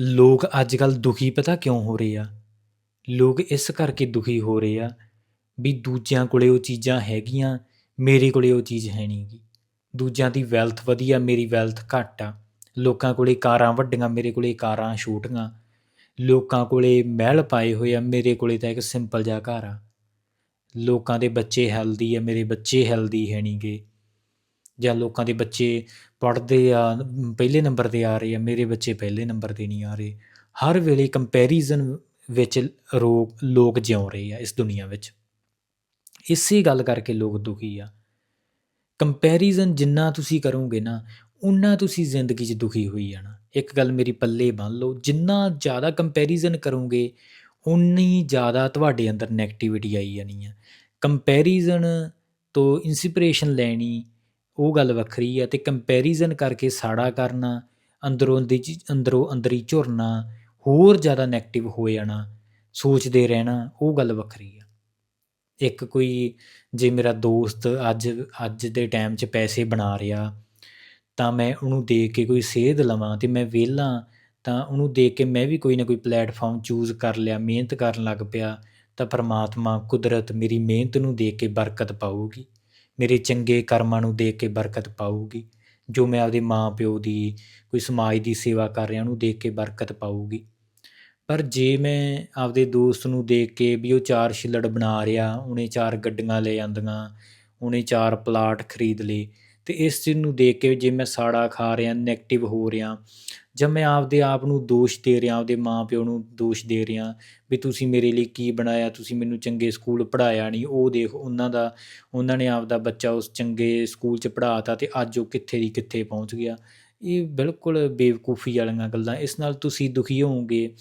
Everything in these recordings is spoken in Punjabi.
ਲੋਕ ਅੱਜ ਕੱਲ੍ਹ ਦੁਖੀ ਪਤਾ ਕਿਉਂ ਹੋ ਰਹੇ ਆ? ਲੋਕ ਇਸ ਕਰਕੇ ਦੁਖੀ ਹੋ ਰਹੇ ਆ ਵੀ ਦੂਜਿਆਂ ਕੋਲੇ ਉਹ ਚੀਜ਼ਾਂ ਹੈਗੀਆਂ, ਮੇਰੇ ਕੋਲੇ ਉਹ ਚੀਜ਼ ਹੈ ਨਹੀਂ ਗੀ। ਦੂਜਿਆਂ ਦੀ ਵੈਲਥ ਵਧੀਆ, ਮੇਰੀ ਵੈਲਥ ਘੱਟ ਆ। ਲੋਕਾਂ ਕੋਲੇ ਕਾਰਾਂ ਵੱਡੀਆਂ, ਮੇਰੇ ਕੋਲੇ ਕਾਰਾਂ ਛੋਟੀਆਂ। ਲੋਕਾਂ ਕੋਲੇ ਮਹਿਲ ਪਾਏ ਹੋਏ ਆ, ਮੇਰੇ ਕੋਲੇ ਤਾਂ ਇੱਕ ਸਿੰਪਲ ਜਿਹਾ ਘਰ ਆ। ਲੋਕਾਂ ਦੇ ਬੱਚੇ ਹੈਲਦੀ ਆ, ਮੇਰੇ ਬੱਚੇ ਹੈਲਦੀ ਹੈ ਨਹੀਂਗੇ ਜਾਂ ਲੋਕਾਂ ਦੇ ਬੱਚੇ ਪੜ੍ਹਦੇ ਆ ਪਹਿਲੇ ਨੰਬਰ ਤੇ ਆ ਰਹੇ ਆ, ਮੇਰੇ ਬੱਚੇ ਪਹਿਲੇ ਨੰਬਰ ਤੇ ਨਹੀਂ ਆ ਰਹੇ। ਹਰ ਵੇਲੇ ਕੰਪੈਰੀਜ਼ਨ ਵਿੱਚ ਰੋ ਲੋਕ ਜਿਉ ਰਹੇ ਆ ਇਸ ਦੁਨੀਆ ਵਿੱਚ। ਇਸੇ ਗੱਲ ਕਰਕੇ ਲੋਕ ਦੁਖੀ ਆ। ਕੰਪੈਰੀਜ਼ਨ ਜਿੰਨਾ ਤੁਸੀਂ ਕਰੋਗੇ ਨਾ ਉਨਾ ਤੁਸੀਂ ਜ਼ਿੰਦਗੀ 'ਚ ਦੁਖੀ ਹੋਈ ਜਾਣਾ। ਇੱਕ ਗੱਲ ਮੇਰੀ ਪੱਲੇ ਬੰਨ ਲਓ, ਜਿੰਨਾ ਜ਼ਿਆਦਾ ਕੰਪੈਰੀਜ਼ਨ ਕਰੋਗੇ ਉਨੀ ਜ਼ਿਆਦਾ ਤੁਹਾਡੇ ਅੰਦਰ ਨੈਗੇਟਿਵਿਟੀ ਆਈ ਜਾਣੀ ਆ। ਕੰਪੈਰੀਜ਼ਨ ਤੋਂ ਇਨਸਪੀਰੇਸ਼ਨ ਲੈਣੀ ਉਹ ਗੱਲ ਵੱਖਰੀ ਆ ਤੇ ਕੰਪੈਰੀਜ਼ਨ ਕਰਕੇ ਸਾੜਾ ਕਰਨਾ, ਅੰਦਰੋਂ ਅੰਦੀ ਚੀ- ਅੰਦਰੋਂ ਅੰਦਰੀ ਝੁਰਨਾ, ਹੋਰ ਜ਼ਿਆਦਾ ਨੈਗੇਟਿਵ ਹੋ ਜਾਣਾ, ਸੋਚਦੇ ਰਹਿਣਾ, ਉਹ ਗੱਲ ਵੱਖਰੀ ਆ। ਇੱਕ ਕੋਈ, ਜੇ ਮੇਰਾ ਦੋਸਤ ਅੱਜ ਅੱਜ ਦੇ ਟਾਈਮ 'ਚ ਪੈਸੇ ਬਣਾ ਰਿਹਾ, ਤਾਂ ਮੈਂ ਉਹਨੂੰ ਦੇਖ ਕੇ ਕੋਈ ਸੇਧ ਲਵਾਂ ਤੇ ਮੈਂ ਵਿਹਲਾ, ਤਾਂ ਉਹਨੂੰ ਦੇਖ ਕੇ ਮੈਂ ਵੀ ਕੋਈ ਨਾ ਕੋਈ ਪਲੇਟਫਾਰਮ ਚੂਜ਼ ਕਰ ਲਿਆ, ਮਿਹਨਤ ਕਰਨ ਲੱਗ ਪਿਆ, ਤਾਂ ਪਰਮਾਤਮਾ ਕੁਦਰਤ ਮੇਰੀ ਮਿਹਨਤ ਨੂੰ ਦੇਖ ਕੇ ਬਰਕਤ ਪਾਊਗੀ। ਮੇਰੇ ਚੰਗੇ ਕਰਮਾਂ ਨੂੰ ਦੇਖ ਕੇ ਬਰਕਤ ਪਾਊਗੀ। ਜੋ ਮੈਂ ਆਪਦੇ ਮਾਂ ਪਿਓ ਦੀ, ਕੋਈ ਸਮਾਜ ਦੀ ਸੇਵਾ ਕਰ ਰਿਹਾ, ਉਹਨੂੰ ਦੇਖ ਕੇ ਬਰਕਤ ਪਾਊਗੀ। ਪਰ ਜੇ ਮੈਂ ਆਪਦੇ ਦੋਸਤ ਨੂੰ ਦੇਖ ਕੇ ਵੀ ਉਹ ਚਾਰ ਛਿੱਲੜ ਬਣਾ ਰਿਹਾ, ਉਹਨੇ ਚਾਰ ਗੱਡੀਆਂ ਲੈ ਜਾਂਦੀਆਂ ਉਹਨੇ ਚਾਰ ਪਲਾਟ ਖਰੀਦ ਲਏ, ਤੇ ਇਸ ਚੀਜ਼ ਨੂੰ ਦੇਖ ਕੇ ਜੇ ਮੈਂ ਸਾੜਾ ਖਾ ਰਿਹਾ ਨੈਗੇਟਿਵ ਹੋ ਰਿਹਾ ਜਾਂ ਮੈਂ ਆਪਦੇ ਆਪ ਨੂੰ ਦੋਸ਼ ਦੇ ਰਿਹਾ, ਆਪਦੇ ਮਾਂ ਪਿਓ ਨੂੰ ਦੋਸ਼ ਦੇ ਰਿਹਾ, ਵੀ ਤੁਸੀਂ ਮੇਰੇ ਲਈ ਕੀ ਬਣਾਇਆ, ਤੁਸੀਂ ਮੈਨੂੰ ਚੰਗੇ ਸਕੂਲ ਪੜ੍ਹਾਇਆ ਨਹੀਂ, ਉਹ ਦੇਖ ਉਹਨਾਂ ਦਾ, ਉਹਨਾਂ ਨੇ ਆਪਦਾ ਬੱਚਾ ਉਸ ਚੰਗੇ ਸਕੂਲ 'ਚ ਪੜ੍ਹਾਤਾ ਤੇ ਅੱਜ ਉਹ ਕਿੱਥੇ ਦੀ ਕਿੱਥੇ ਪਹੁੰਚ ਗਿਆ। ਇਹ ਬਿਲਕੁਲ ਬੇਵਕੂਫੀ ਵਾਲੀਆਂ ਗੱਲਾਂ, ਇਸ ਨਾਲ ਤੁਸੀਂ ਦੁਖੀ ਹੋਵੋਗੇ,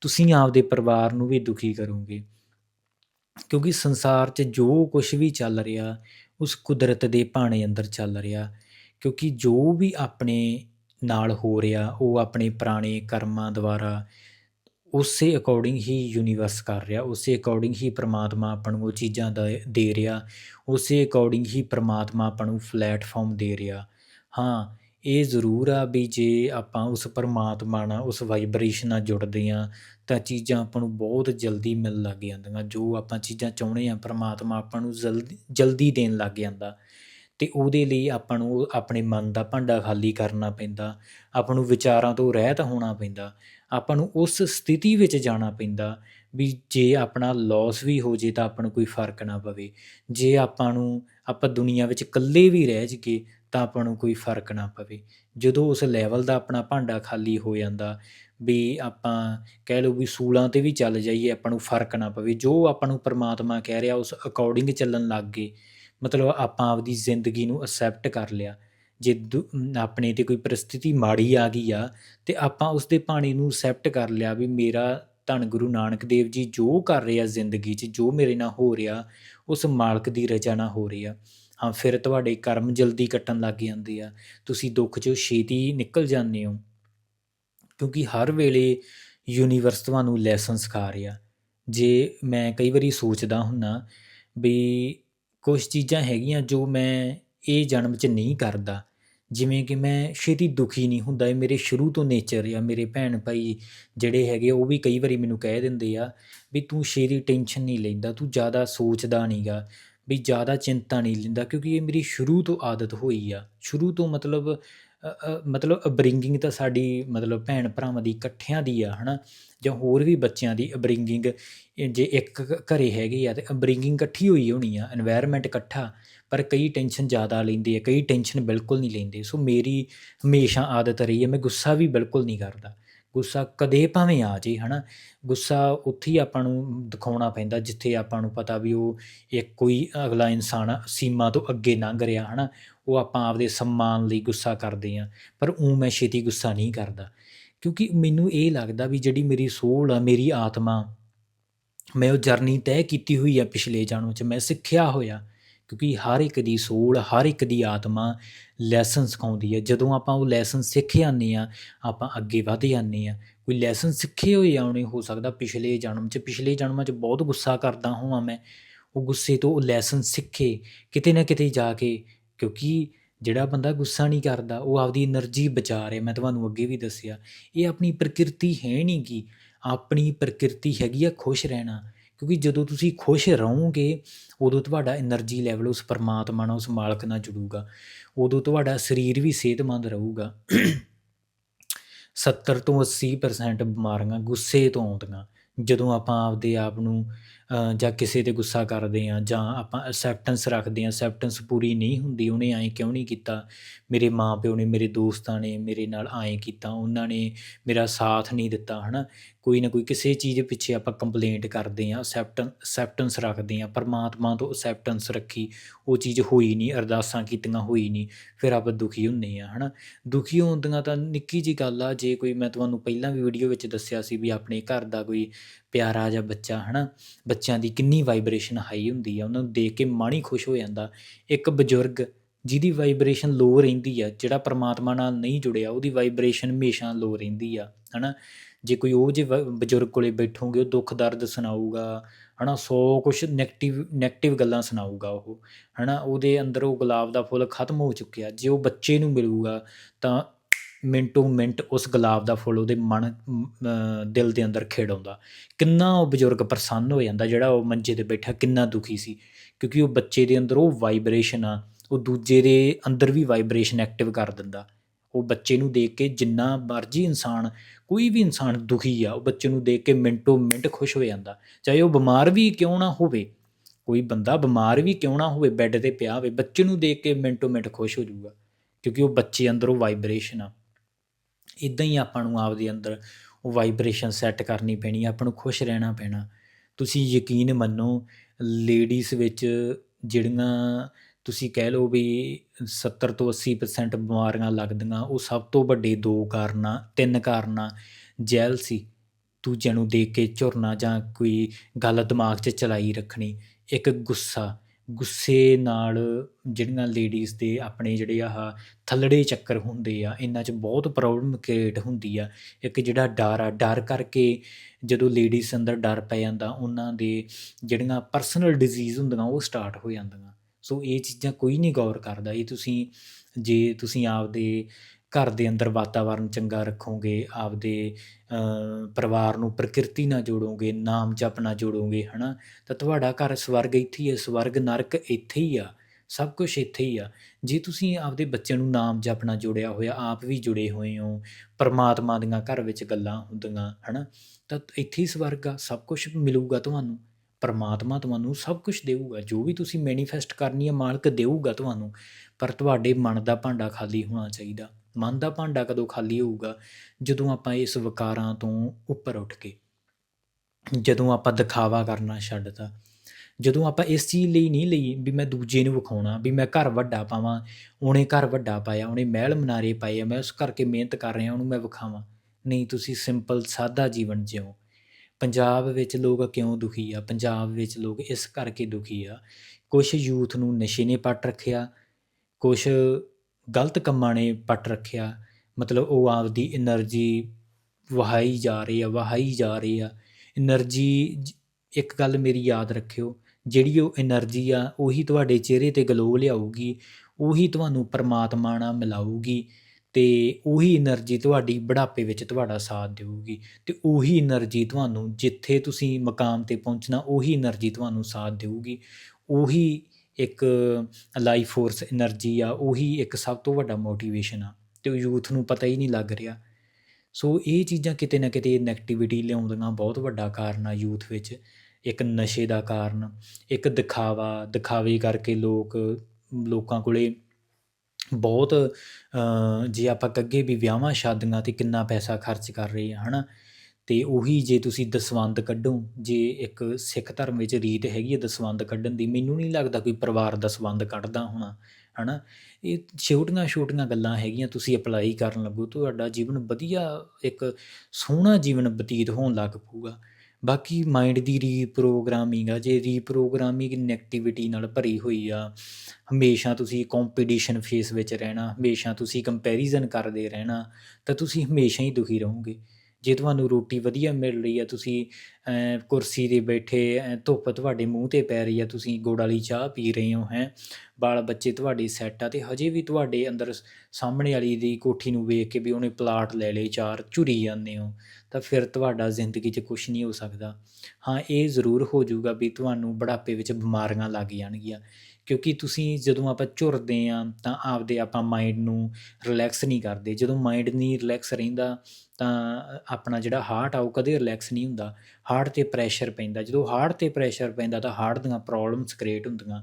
ਤੁਸੀਂ ਆਪਦੇ ਪਰਿਵਾਰ ਨੂੰ ਵੀ ਦੁਖੀ ਕਰੋਗੇ। ਕਿਉਂਕਿ ਸੰਸਾਰ 'ਚ ਜੋ ਕੁਝ ਵੀ ਚੱਲ ਰਿਹਾ, ਉਸ ਕੁਦਰਤ ਦੇ ਭਾਣੇ ਅੰਦਰ ਚੱਲ ਰਿਹਾ, ਕਿਉਂਕਿ ਜੋ ਵੀ ਆਪਣੇ ਨਾਲ ਹੋ ਰਿਹਾ, ਉਹ ਆਪਣੇ ਪੁਰਾਣੇ ਕਰਮਾਂ ਦੁਆਰਾ ਉਸੇ ਅਕੋਰਡਿੰਗ ਹੀ ਯੂਨੀਵਰਸ ਕਰ ਰਿਹਾ, ਉਸੇ ਅਕੋਰਡਿੰਗ ਹੀ ਪ੍ਰਮਾਤਮਾ ਆਪਾਂ ਨੂੰ ਉਹ ਚੀਜ਼ਾਂ ਦਾ, ਦੇ ਰਿਹਾ, ਉਸੇ ਅਕੋਰਡਿੰਗ ਹੀ ਪ੍ਰਮਾਤਮਾ ਆਪਾਂ ਨੂੰ ਪਲੇਟਫਾਰਮ ਦੇ ਰਿਹਾ। ਹਾਂ, ਇਹ ਜ਼ਰੂਰ ਆ ਵੀ ਜੇ ਆਪਾਂ ਉਸ ਪਰਮਾਤਮਾ ਨਾਲ, ਉਸ ਵਾਈਬ੍ਰੇਸ਼ਨ ਨਾਲ ਜੁੜਦੇ ਆ ਤਾਂ ਚੀਜ਼ਾਂ ਆਪਾਂ ਨੂੰ ਬਹੁਤ ਜਲਦੀ ਮਿਲ ਲੱਗ ਜਾਂਦੀਆਂ। ਜੋ ਆਪਾਂ ਚੀਜ਼ਾਂ ਚਾਹੁੰਦੇ ਆ ਪਰਮਾਤਮਾ ਆਪਾਂ ਨੂੰ ਜਲਦੀ ਜਲਦੀ ਦੇਣ ਲੱਗ ਜਾਂਦਾ। ਅਤੇ ਉਹਦੇ ਲਈ ਆਪਾਂ ਨੂੰ ਆਪਣੇ ਮਨ ਦਾ ਭਾਂਡਾ ਖਾਲੀ ਕਰਨਾ ਪੈਂਦਾ, ਆਪਾਂ ਨੂੰ ਵਿਚਾਰਾਂ ਤੋਂ ਰਹਿਤ ਹੋਣਾ ਪੈਂਦਾ, ਆਪਾਂ ਨੂੰ ਉਸ ਸਥਿਤੀ ਵਿੱਚ ਜਾਣਾ ਪੈਂਦਾ ਵੀ ਜੇ ਆਪਣਾ ਲਾਸ ਵੀ ਹੋ ਜੇ ਤਾਂ ਆਪਾਂ ਨੂੰ ਕੋਈ ਫ਼ਰਕ ਨਾ ਪਵੇ। ਜੇ ਆਪਾਂ ਨੂੰ, ਆਪਾਂ ਦੁਨੀਆ ਵਿੱਚ ਇਕੱਲੇ ਵੀ ਰਹਿ ਜਗੇ ਤਾਂ ਆਪਾਂ ਨੂੰ ਕੋਈ ਫ਼ਰਕ ਨਾ ਪਵੇ। ਜਦੋਂ ਉਸ ਲੈਵਲ ਦਾ ਆਪਣਾ ਭਾਂਡਾ ਖਾਲੀ ਹੋ ਜਾਂਦਾ ਵੀ ਆਪਾਂ ਕਹਿ ਲਓ ਵੀ ਸੂਲਾਂ ਤੇ ਵੀ ਚੱਲ ਜਾਈਏ, ਆਪਾਂ ਨੂੰ ਫ਼ਰਕ ਨਾ ਪਵੇ, ਜੋ ਆਪਾਂ ਨੂੰ ਪਰਮਾਤਮਾ ਕਹਿ ਰਿਹਾ ਉਸ ਅਕੋਰਡਿੰਗ ਚੱਲਣ ਲੱਗ ਗਏ ਮਤਲਬ ਆਪਾਂ ਆਪਦੀ ਜ਼ਿੰਦਗੀ ਨੂੰ ਅਸੈਪਟ ਕਰ ਲਿਆ। ਜੇ ਦੁ- ਆਪਣੇ ਤੇ ਕੋਈ ਪਰਿਸਥਿਤੀ ਮਾੜੀ ਆ ਗਈ ਆ, ਤੇ ਆਪਾਂ ਉਸ ਦੇ ਪਾਣੀ ਨੂੰ ਅਸੈਪਟ ਕਰ ਲਿਆ ਵੀ ਮੇਰਾ ਧੰਨ ਗੁਰੂ ਨਾਨਕ ਦੇਵ ਜੀ ਜੋ ਕਰ ਰਿਹਾ ਜ਼ਿੰਦਗੀ 'ਚ, ਜੋ ਮੇਰੇ ਨਾਲ ਹੋ ਰਿਹਾ, ਉਸ ਮਾਲਕ ਦੀ ਰਜ਼ਾ ਨਾਲ ਹੋ ਰਿਹਾ। ਹਾਂ, ਫਿਰ ਤੁਹਾਡੇ ਕਰਮ ਜਲਦੀ ਕੱਟਣ ਲੱਗ ਜਾਂਦੇ ਆ। ਤੁਸੀਂ ਦੁੱਖ 'ਚੋਂ ਛੇਤੀ ਨਿਕਲ ਜਾਂਦੇ ਹੋ। ਕਿਉਂਕਿ ਹਰ ਵੇਲੇ ਯੂਨੀਵਰਸ ਤੁਹਾਨੂੰ ਲੈਸਨ ਸਿਖਾ ਰਿਹਾ। ਜੇ ਮੈਂ ਕਈ ਵਾਰੀ ਸੋਚਦਾ ਹੁੰਨਾ ਵੀ ਕੁਝ ਚੀਜ਼ਾਂ ਹੈਗੀਆਂ ਜੋ ਮੈਂ ਇਹ ਜਨਮ 'ਚ ਨਹੀਂ ਕਰਦਾ। ਜਿਵੇਂ ਕਿ ਮੈਂ ਛੇਤੀ ਦੁਖੀ ਨਹੀਂ ਹੁੰਦਾ, ਇਹ ਮੇਰੇ ਸ਼ੁਰੂ ਤੋਂ ਨੇਚਰ ਆ, ਮੇਰੇ ਭੈਣ ਭਾਈ ਜਿਹੜੇ ਹੈਗੇ ਉਹ ਵੀ ਕਈ ਵਾਰੀ ਮੈਨੂੰ ਕਹਿ ਦਿੰਦੇ ਆ ਵੀ ਤੂੰ ਛੇਤੀ ਟੈਨਸ਼ਨ ਨਹੀਂ ਲੈਂਦਾ, ਤੂੰ ਜ਼ਿਆਦਾ ਸੋਚਦਾ ਨਹੀਂਗਾ, ਵੀ ਜ਼ਿਆਦਾ ਚਿੰਤਾ ਨਹੀਂ ਲੈਂਦਾ, ਕਿਉਂਕਿ ਇਹ ਮੇਰੀ ਸ਼ੁਰੂ ਤੋਂ ਆਦਤ ਹੋਈ ਆ। ਸ਼ੁਰੂ ਤੋਂ ਮਤਲਬ ਮਤਲਬ ਅਬਰਿੰਗਿੰਗ ਤਾਂ ਸਾਡੀ ਮਤਲਬ ਭੈਣ ਭਰਾਵਾਂ ਦੀ ਇਕੱਠਿਆਂ ਦੀ ਆ, ਹਨਾ? ਜਾਂ ਹੋਰ ਵੀ ਬੱਚਿਆਂ ਦੀ ਅਬਰਿੰਗਿੰਗ ਜੇ ਇੱਕ ਘਰੇ ਹੈਗੀ ਆ ਤੇ ਅਬਰਿੰਗਿੰਗ ਇਕੱਠੀ ਹੋਈ ਹੋਣੀ ਆ এনवायरमेंट ਇਕੱਠਾ, ਪਰ ਕਈ ਟੈਨਸ਼ਨ ਜ਼ਿਆਦਾ ਲੈਂਦੇ ਆ, ਕਈ ਟੈਨਸ਼ਨ ਬਿਲਕੁਲ ਨਹੀਂ ਲੈਂਦੇ। ਸੋ ਮੇਰੀ ਹਮੇਸ਼ਾ ਆਦਤ ਰਹੀ ਹੈ ਮੈਂ ਗੁੱਸਾ ਵੀ ਬਿਲਕੁਲ ਨਹੀਂ ਕਰਦਾ। ਗੁੱਸਾ ਕਦੇ ਭਾਵੇਂ ਆ ਜੇ ਹਨਾ? ਗੁੱਸਾ ਉੱਥੇ ਹੀ ਆਪਾਂ ਨੂੰ ਦਿਖਾਉਣਾ ਪੈਂਦਾ, ਜਿੱਥੇ ਆਪਾਂ ਨੂੰ ਪਤਾ ਵੀ ਉਹ ਇੱਕ ਕੋਈ ਅਗਲਾ ਇਨਸਾਨ ਸੀਮਾ ਤੋਂ ਅੱਗੇ ਲੰਘ ਰਿਹਾ, ਹਨਾ? ਉਹ ਆਪਾਂ ਆਪਦੇ ਸਨਮਾਨ ਲਈ ਗੁੱਸਾ ਕਰਦੇ ਆ ਪਰ ਉਹ ਮੈਂ ਛੇਤੀ ਗੁੱਸਾ ਨਹੀਂ ਕਰਦਾ। ਕਿਉਂਕਿ ਮੈਨੂੰ ਇਹ ਲੱਗਦਾ ਵੀ ਜਿਹੜੀ ਮੇਰੀ ਸੋਲ ਆ, ਮੇਰੀ ਆਤਮਾ, ਮੈਂ ਉਹ ਜਰਨੀ ਤੈਅ ਕੀਤੀ ਹੋਈ ਆ ਪਿਛਲੇ ਜਨਮ 'ਚ, ਮੈਂ ਸਿੱਖਿਆ ਹੋਇਆ। ਕਿਉਂਕਿ ਹਰ ਇੱਕ ਦੀ ਸੋਲ, ਹਰ ਇੱਕ ਦੀ ਆਤਮਾ ਲੈਸਨ ਸਿਖਾਉਂਦੀ ਹੈ ਜਦੋਂ ਆਪਾਂ ਉਹ ਲੈਸਨ ਸਿੱਖ ਜਾਂਦੇ ਆ ਆਪਾਂ ਅੱਗੇ ਵਧ ਜਾਂਦੇ ਆ ਕੋਈ ਲੈਸਨ ਸਿੱਖੇ ਹੋਏ ਆਉਣੇ ਹੋ ਸਕਦਾ ਪਿਛਲੇ ਜਨਮ 'ਚ, ਪਿਛਲੇ ਜਨਮਾਂ 'ਚ ਬਹੁਤ ਗੁੱਸਾ ਕਰਦਾ ਹੋਵਾਂ ਮੈਂ। ਉਹ ਗੁੱਸੇ ਤੋਂ ਉਹ ਲੈਸਨ ਸਿੱਖੇ, ਕਿਤੇ ਨਾ ਕਿਤੇ ਜਾ ਕੇ ਕਿਉਂਕਿ ਜਿਹੜਾ ਬੰਦਾ ਗੁੱਸਾ ਨਹੀਂ ਕਰਦਾ, ਉਹ ਆਪਦੀ એનર્ਜੀ ਬਚਾ ਰਿਹਾ ਮੈਂ ਤੁਹਾਨੂੰ ਅੱਗੇ ਵੀ ਦੱਸਿਆ, ਇਹ ਆਪਣੀ ਪ੍ਰਕਿਰਤੀ ਹੈ ਨਹੀਂ ਕਿ ਆਪਣੀ ਪ੍ਰਕਿਰਤੀ ਹੈਗੀ ਆ ਖੁਸ਼ ਰਹਿਣਾ। ਕਿਉਂਕਿ ਜਦੋਂ ਤੁਸੀਂ ਖੁਸ਼ ਰਹੋਗੇ, ਉਦੋਂ ਤੁਹਾਡਾ એનર્ਜੀ ਲੈਵਲ ਉਸ ਪਰਮਾਤਮਾ ਨਾਲ, ਉਸ ਮਾਲਕ ਨਾਲ ਜੁੜੂਗਾ। ਉਦੋਂ ਤੁਹਾਡਾ ਸਰੀਰ ਵੀ ਸਿਹਤਮੰਦ ਰਹੂਗਾ। 70 ਤੋਂ 80% ਬਿਮਾਰੀਆਂ ਗੁੱਸੇ ਤੋਂ ਆਉਂਦੀਆਂ। ਜਦੋਂ ਆਪਾਂ ਆਪਦੇ ਆਪ ਨੂੰ ਜਾਂ ਕਿਸੇ ਤੇ ਗੁੱਸਾ ਕਰਦੇ ਹਾਂ ਜਾਂ ਆਪਾਂ ਅਸੈਪਟੈਂਸ ਰੱਖਦੇ ਹਾਂ ਅਸੈਪਟੈਂਸ ਪੂਰੀ ਨਹੀਂ ਹੁੰਦੀ, ਉਹਨੇ ਐਂ ਕਿਉਂ ਨਹੀਂ ਕੀਤਾ? ਮੇਰੇ ਮਾਂ ਪਿਓ ਨੇ, ਮੇਰੇ ਦੋਸਤਾਂ ਨੇ ਮੇਰੇ ਨਾਲ ਐਂ ਕੀਤਾ, ਉਹਨਾਂ ਨੇ ਮੇਰਾ ਸਾਥ ਨਹੀਂ ਦਿੱਤਾ, ਹਨਾ? ਕੋਈ ਨਾ ਕੋਈ ਕਿਸੇ ਚੀਜ਼ ਪਿੱਛੇ ਆਪਾਂ ਕੰਪਲੇਂਟ ਕਰਦੇ ਹਾਂ ਅਸੈਪਟੈਂਸ ਅਸੈਪਟੈਂਸ ਰੱਖਦੇ ਹਾਂ, ਪਰਮਾਤਮਾ ਤੋਂ ਅਸੈਪਟੈਂਸ ਰੱਖੀ, ਉਹ ਚੀਜ਼ ਹੋਈ ਨਹੀਂ, ਅਰਦਾਸਾਂ ਕੀਤੀਆਂ ਹੋਈ ਨਹੀਂ, ਫਿਰ ਆਪਾਂ ਦੁਖੀ ਹੁੰਨੇ ਆ ਹਨਾ? ਦੁਖੀ ਹੋਣ ਦੀਆਂ ਤਾਂ ਨਿੱਕੀ ਜੀ ਗੱਲ ਆ, ਜੇ ਕੋਈ ਮੈਂ ਤੁਹਾਨੂੰ ਪਹਿਲਾਂ ਵੀ ਵੀਡੀਓ ਵਿੱਚ ਦੱਸਿਆ ਸੀ ਵੀ ਆਪਣੇ ਘਰ ਦਾ ਕੋਈ ਪਿਆਰਾ ਜਿਹਾ ਬੱਚਾ, ਹਨਾ? ਬੱਚਿਆਂ ਦੀ ਕਿੰਨੀ ਵਾਈਬ੍ਰੇਸ਼ਨ ਹਾਈ ਹੁੰਦੀ ਆ, ਉਹਨਾਂ ਨੂੰ ਦੇਖ ਕੇ ਮਨ ਹੀ ਖੁਸ਼ ਹੋ ਜਾਂਦਾ। ਇੱਕ ਬਜ਼ੁਰਗ ਜਿਹਦੀ ਵਾਈਬ੍ਰੇਸ਼ਨ ਲੋ ਰਹਿੰਦੀ ਆ, ਜਿਹੜਾ ਪਰਮਾਤਮਾ ਨਾਲ ਨਹੀਂ ਜੁੜਿਆ, ਉਹਦੀ ਵਾਈਬ੍ਰੇਸ਼ਨ ਹਮੇਸ਼ਾ ਲੋ ਰਹਿੰਦੀ ਆ, ਹਨਾ? ਜੇ ਕੋਈ ਉਹ ਜੇ ਵ- ਬਜ਼ੁਰਗ ਕੋਲੇ ਬੈਠੋਗੇ, ਉਹ ਦੁੱਖ ਦਰਦ ਸੁਣਾਊਗਾ, ਹਨਾ? 100 ਕੁਛ ਨੈਗੇਟਿਵ ਨੈਗੇਟਿਵ ਗੱਲਾਂ ਸੁਣਾਊਗਾ ਉਹ, ਹਨਾ? ਉਹਦੇ ਅੰਦਰ ਉਹ ਗੁਲਾਬ ਦਾ ਫੁੱਲ ਖਤਮ ਹੋ ਚੁੱਕਿਆ। ਜੇ ਉਹ ਬੱਚੇ ਨੂੰ ਮਿਲੂਗਾ, ਤਾਂ ਮਿੰਟੋ ਮਿੰਟ ਉਸ ਗੁਲਾਬ ਦਾ ਫੁੱਲ ਉਹਦੇ ਮਨ ਦਿਲ ਦੇ ਅੰਦਰ ਖਿੜ ਆਉਂਦਾ। ਕਿੰਨਾ ਉਹ ਬਜ਼ੁਰਗ ਪ੍ਰਸੰਨ ਹੋ ਜਾਂਦਾ ਜਿਹੜਾ ਉਹ ਮੰਜੇ ਤੇ ਬੈਠਾ, ਕਿੰਨਾ ਦੁਖੀ ਸੀ। ਕਿਉਂਕਿ ਉਹ ਬੱਚੇ ਦੇ ਅੰਦਰ ਉਹ ਵਾਈਬ੍ਰੇਸ਼ਨ ਆ, ਉਹ ਦੂਜੇ ਦੇ ਅੰਦਰ ਵੀ ਵਾਈਬ੍ਰੇਸ਼ਨ ਐਕਟਿਵ ਕਰ ਦਿੰਦਾ। ਉਹ ਬੱਚੇ ਨੂੰ ਦੇਖ ਕੇ ਜਿੰਨਾ ਮਰਜ਼ੀ ਇਨਸਾਨ, ਕੋਈ ਵੀ ਇਨਸਾਨ ਦੁਖੀ ਆ, ਉਹ ਬੱਚੇ ਨੂੰ ਦੇਖ ਕੇ ਮਿੰਟੋ ਮਿੰਟ ਖੁਸ਼ ਹੋ ਜਾਂਦਾ। ਚਾਹੇ ਉਹ ਬਿਮਾਰ ਵੀ ਕਿਉਂ ਨਾ ਹੋਵੇ, ਕੋਈ ਬੰਦਾ ਬਿਮਾਰ ਵੀ ਕਿਉਂ ਨਾ ਹੋਵੇ, ਬੈੱਡ ਤੇ ਪਿਆ ਹੋਵੇ, ਬੱਚੇ ਨੂੰ ਦੇਖ ਕੇ ਮਿੰਟੋ ਮਿੰਟ ਖੁਸ਼ ਹੋ ਜਾਊਗਾ। ਕਿਉਂਕਿ ਉਹ ਬੱਚੇ ਅੰਦਰ ਉਹ ਵਾਈਬ੍ਰੇਸ਼ਨ ਆ। ਇਦਾਂ ਹੀ ਆਪਾਂ ਨੂੰ ਆਪਦੇ ਅੰਦਰ ਉਹ ਵਾਈਬ੍ਰੇਸ਼ਨ ਸੈੱਟ ਕਰਨੀ ਪੈਣੀ ਆਪਾਂ ਨੂੰ ਖੁਸ਼ ਰਹਿਣਾ ਪੈਣਾ। ਤੁਸੀਂ ਯਕੀਨ ਮੰਨੋ ਲੇਡੀਜ਼ ਵਿੱਚ ਜਿਹੜੀਆਂ ਤੁਸੀਂ ਕਹਿ ਲਓ ਵੀ 70 ਤੋਂ 80% ਬਿਮਾਰੀਆਂ ਲੱਗਦੀਆਂ, ਉਹ ਸਭ ਤੋਂ ਵੱਡੇ ਦੋ ਕਾਰਨਾਂ, ਤਿੰਨ ਕਾਰਨਾਂ ਜੈਲਸੀ ਦੂਜਿਆਂ ਨੂੰ ਦੇਖ ਕੇ ਝੁਰਨਾ ਜਾਂ ਕੋਈ ਗੱਲ ਦਿਮਾਗ 'ਚ ਚਲਾਈ ਰੱਖਣੀ, ਇੱਕ ਗੁੱਸਾ ਗੁੱਸੇ ਨਾਲ ਜਿਹੜੀਆਂ ਲੇਡੀਜ਼ ਦੇ ਆਪਣੇ ਜਿਹੜੇ ਆਹ ਥੱਲੜੇ ਚੱਕਰ ਹੁੰਦੇ ਆ, ਇਹਨਾਂ 'ਚ ਬਹੁਤ ਪ੍ਰੋਬਲਮ ਕ੍ਰੀਏਟ ਹੁੰਦੀ ਆ। ਇੱਕ ਜਿਹੜਾ ਡਰ ਆ, ਡਰ ਕਰਕੇ ਜਦੋਂ ਲੇਡੀਜ਼ ਅੰਦਰ ਡਰ ਪੈ ਜਾਂਦਾ, ਉਹਨਾਂ ਦੇ ਜਿਹੜੀਆਂ ਪਰਸਨਲ ਡਿਜ਼ੀਜ਼ ਹੁੰਦੀਆਂ, ਉਹ ਸਟਾਰਟ ਹੋ ਜਾਂਦੀਆਂ। ਸੋ ਇਹ ਚੀਜ਼ਾਂ ਕੋਈ ਨਹੀਂ ਗੌਰ ਕਰਦਾ। ਇਹ ਤੁਸੀਂ, ਜੇ ਤੁਸੀਂ ਆਪਦੇ ਘਰ ਦੇ ਅੰਦਰ ਵਾਤਾਵਰਨ ਚੰਗਾ ਰੱਖੋਗੇ, ਆਪਦੇ ਪਰਿਵਾਰ ਨੂੰ ਪ੍ਰਕਿਰਤੀ ਨਾਲ ਜੋੜੋਗੇ, ਨਾਮ ਜਪ ਨਾਲ ਜੋੜੋਗੇ ਨਾ ਤਾਂ ਤੁਹਾਡਾ ਘਰ ਸਵਰਗ ਇੱਥੇ ਹੀ ਹੈ, ਸਵਰਗ ਨਰਕ ਇੱਥੇ ਹੀ ਆ, ਸਭ ਕੁਝ ਇੱਥੇ ਹੀ ਆ। ਜੇ ਤੁਸੀਂ ਆਪਦੇ ਬੱਚਿਆਂ ਨੂੰ ਨਾਮ ਜਪਣਾ ਜੋੜਿਆ ਹੋਇਆ, ਆਪ ਵੀ ਜੁੜੇ ਹੋਏ ਹੋ, ਪਰਮਾਤਮਾ ਦੀਆਂ ਘਰ ਵਿੱਚ ਗੱਲਾਂ ਹੁੰਦੀਆਂ, ਹਨਾ? ਤਾਂ ਇੱਥੇ ਹੀ ਸਵਰਗ ਆ, ਸਭ ਕੁਝ ਮਿਲੂਗਾ ਤੁਹਾਨੂੰ, ਪਰਮਾਤਮਾ ਤੁਹਾਨੂੰ ਸਭ ਕੁਝ ਦੇਊਗਾ, ਜੋ ਵੀ ਤੁਸੀਂ ਮੈਨੀਫੈਸਟ ਕਰਨੀ ਹੈ ਮਾਲਕ ਦੇਊਗਾ ਤੁਹਾਨੂੰ, ਪਰ ਤੁਹਾਡੇ ਮਨ ਦਾ ਭਾਂਡਾ ਖਾਲੀ ਹੋਣਾ ਚਾਹੀਦਾ। ਮਨ ਦਾ ਭਾਂਡਾ ਕਦੋਂ ਖਾਲੀ ਹੋਊਗਾ? ਜਦੋਂ ਆਪਾਂ ਇਸ ਵਿਕਾਰਾਂ ਤੋਂ ਉੱਪਰ ਉੱਠ ਕੇ, ਜਦੋਂ ਆਪਾਂ ਦਿਖਾਵਾ ਕਰਨਾ ਛੱਡਤਾ ਜਦੋਂ ਆਪਾਂ ਇਸ ਚੀਜ਼ ਲਈ ਨਹੀਂ ਲਈ ਵੀ ਮੈਂ ਦੂਜੇ ਨੂੰ ਵਿਖਾਉਣਾ, ਵੀ ਮੈਂ ਘਰ ਵੱਡਾ ਪਾਵਾਂ, ਉਹਨੇ ਘਰ ਵੱਡਾ ਪਾਇਆ, ਉਹਨੇ ਮਹਿਲ ਮਨਾਰੇ ਪਾਏ ਆ, ਮੈਂ ਉਸ ਕਰਕੇ ਮਿਹਨਤ ਕਰ ਰਿਹਾ, ਉਹਨੂੰ ਮੈਂ ਵਿਖਾਵਾਂ। ਨਹੀਂ, ਤੁਸੀਂ ਸਿੰਪਲ ਸਾਦਾ ਜੀਵਨ ਜਿਓ। ਪੰਜਾਬ ਵਿੱਚ ਲੋਕ ਕਿਉਂ ਦੁਖੀ ਆ? ਪੰਜਾਬ ਵਿੱਚ ਲੋਕ ਇਸ ਕਰਕੇ ਦੁਖੀ ਆ। ਕੁਝ ਯੂਥ ਨੂੰ ਨਸ਼ੇ ਨੇ ਪੱਟ ਰੱਖਿਆ ਕੁਝ ਗਲਤ ਕੰਮਾਂ ਨੇ ਪੱਟ ਰੱਖਿਆ। ਮਤਲਬ ਉਹ ਆਪਦੀ એનર્ਜੀ ਵਹਾਈ ਜਾ ਰਹੀ ਆ, ਵਹਾਈ ਜਾ ਰਹੀ ਆ। એનર્ਜੀ ਇੱਕ ਗੱਲ ਮੇਰੀ ਯਾਦ ਰੱਖਿਓ, ਜਿਹੜੀ ਉਹ એનર્ਜੀ ਆ, ਉਹੀ ਤੁਹਾਡੇ ਚਿਹਰੇ ਤੇ ਗਲੋ ਲਿਆਊਗੀ, ਉਹੀ ਤੁਹਾਨੂੰ ਪਰਮਾਤਮਾ ਨਾਲ ਮਿਲਾਊਗੀ ਤੇ ਉਹੀ એનર્ਜੀ ਤੁਹਾਡੀ ਬੁਢਾਪੇ ਵਿੱਚ ਤੁਹਾਡਾ ਸਾਥ ਦੇਊਗੀ ਤੇ ਉਹੀ એનર્ਜੀ ਤੁਹਾਨੂੰ ਜਿੱਥੇ ਤੁਸੀਂ ਮਕਾਮ ਤੇ ਪਹੁੰਚਣਾ, ਉਹੀ એનર્ਜੀ ਤੁਹਾਨੂੰ ਸਾਥ ਦੇਊਗੀ। ਉਹੀ ਇੱਕ ਲਾਈਫ ਫੋਰਸ એનર્ਜੀ ਆ, ਉਹੀ ਇੱਕ ਸਭ ਤੋਂ ਵੱਡਾ ਮੋਟੀਵੇਸ਼ਨ ਆ। ਤੇ ਉਹ ਯੂਥ ਨੂੰ ਪਤਾ ਹੀ ਨਹੀਂ ਲੱਗ ਰਿਹਾ। ਸੋ ਇਹ ਚੀਜ਼ਾਂ ਕਿਤੇ ਨਾ ਕਿਤੇ 네ਗੇਟਿਵਿਟੀ ਲਿਆਉਂਦੀਆਂ ਬਹੁਤ ਵੱਡਾ ਕਾਰਨ ਆ ਯੂਥ ਵਿੱਚ। ਇੱਕ ਨਸ਼ੇ ਦਾ ਕਾਰਨ, ਇੱਕ ਦਿਖਾਵਾ, ਦਿਖਾਵੇ ਕਰਕੇ ਲੋਕ, ਲੋਕਾਂ ਕੋਲੇ ਬਹੁਤ ਜੇ ਆਪਾਂ ਕੱਗੇ ਵੀ ਵਿਆਹਾਂ ਸ਼ਾਦੀਆਂ ਤੇ ਕਿੰਨਾ ਪੈਸਾ ਖਰਚ ਕਰ ਰਹੇ ਆ, ਹਨਾ? ਅਤੇ ਉਹੀ ਜੇ ਤੁਸੀਂ ਦਸਵੰਧ ਕੱਢੋ, ਜੇ ਇੱਕ ਸਿੱਖ ਧਰਮ ਵਿੱਚ ਰੀਤ ਹੈਗੀ ਹੈ ਦਸਵੰਧ ਕੱਢਣ ਦੀ, ਮੈਨੂੰ ਨਹੀਂ ਲੱਗਦਾ ਕੋਈ ਪਰਿਵਾਰ ਦਸਵੰਧ ਕੱਢਦਾ ਹੋਣਾ ਹੈ ਨਾ ਇਹ ਛੋਟੀਆਂ ਛੋਟੀਆਂ ਗੱਲਾਂ ਹੈਗੀਆਂ, ਤੁਸੀਂ ਅਪਲਾਈ ਕਰਨ ਲੱਗੋ, ਤੁਹਾਡਾ ਜੀਵਨ ਵਧੀਆ, ਇੱਕ ਸੋਹਣਾ ਜੀਵਨ ਬਤੀਤ ਹੋਣ ਲੱਗ ਪਊਗਾ। ਬਾਕੀ ਮਾਈਂਡ ਦੀ ਰੀਪ੍ਰੋਗਰਾਮਿੰਗ ਆ, ਜੇ ਰੀਪ੍ਰੋਗਰਾਮਿੰਗ ਨੈਗੇਟਿਵਿਟੀ ਨਾਲ ਭਰੀ ਹੋਈ ਆ, ਹਮੇਸ਼ਾ ਤੁਸੀਂ ਕੰਪੀਟੀਸ਼ਨ ਫੇਸ ਵਿੱਚ ਰਹਿਣਾ, ਹਮੇਸ਼ਾ ਤੁਸੀਂ ਕੰਪੈਰੀਜ਼ਨ ਕਰਦੇ ਰਹਿਣਾ, ਤਾਂ ਤੁਸੀਂ ਹਮੇਸ਼ਾ ਹੀ ਦੁਖੀ ਰਹੋਗੇ। ਜੇ ਤੁਹਾਨੂੰ ਰੋਟੀ ਵਧੀਆ ਮਿਲ ਰਹੀ ਆ, ਤੁਸੀਂ ਕੁਰਸੀ 'ਤੇ ਬੈਠੇ ਧੁੱਪ ਤੁਹਾਡੇ ਮੂੰਹ 'ਤੇ ਪੈ ਰਹੀ ਆ, ਤੁਸੀਂ ਗੁੜ ਵਾਲੀ ਚਾਹ ਪੀ ਰਹੇ ਹੋ, ਹੈਂ। ਬਾਲ ਬੱਚੇ ਤੁਹਾਡੇ ਸੈੱਟ ਆ ਅਤੇ ਹਜੇ ਵੀ ਤੁਹਾਡੇ ਅੰਦਰ ਸਾਹਮਣੇ ਵਾਲੀ ਦੀ ਕੋਠੀ ਨੂੰ ਵੇਖ ਕੇ ਵੀ ਉਹਨੇ ਪਲਾਟ ਲੈ ਲਏ, ਚਾਰ ਝੁਰੀ ਜਾਂਦੇ ਹੋ, ਤਾਂ ਫਿਰ ਤੁਹਾਡਾ ਜ਼ਿੰਦਗੀ 'ਚ ਕੁਝ ਨਹੀਂ ਹੋ ਸਕਦਾ। ਹਾਂ, ਇਹ ਜ਼ਰੂਰ ਹੋ ਜਾਊਗਾ ਵੀ ਤੁਹਾਨੂੰ ਬੁਢਾਪੇ ਵਿੱਚ ਬਿਮਾਰੀਆਂ ਲੱਗ ਜਾਣਗੀਆਂ। ਕਿਉਂਕਿ ਤੁਸੀਂ ਜਦੋਂ ਆਪਾਂ ਝੁਰਦੇ ਆ, ਤਾਂ ਆਪਦੇ ਆਪਾਂ ਮਾਈਂਡ ਨੂੰ ਰਿਲੈਕਸ ਨਹੀਂ ਕਰਦੇ। ਜਦੋਂ ਮਾਈਂਡ ਨਹੀਂ ਰਿਲੈਕਸ ਰਹਿੰਦਾ, ਤਾਂ ਆਪਣਾ ਜਿਹੜਾ ਹਾਰਟ ਆ, ਉਹ ਕਦੇ ਰਿਲੈਕਸ ਨਹੀਂ ਹੁੰਦਾ। ਹਾਰਟ ਤੇ ਪ੍ਰੈਸ਼ਰ ਪੈਂਦਾ। ਜਦੋਂ ਹਾਰਟ ਤੇ ਪ੍ਰੈਸ਼ਰ ਪੈਂਦਾ, ਤਾਂ ਹਾਰਟ ਦੀਆਂ ਪ੍ਰੋਬਲਮਸ ਕ੍ਰੀਏਟ ਹੁੰਦੀਆਂ।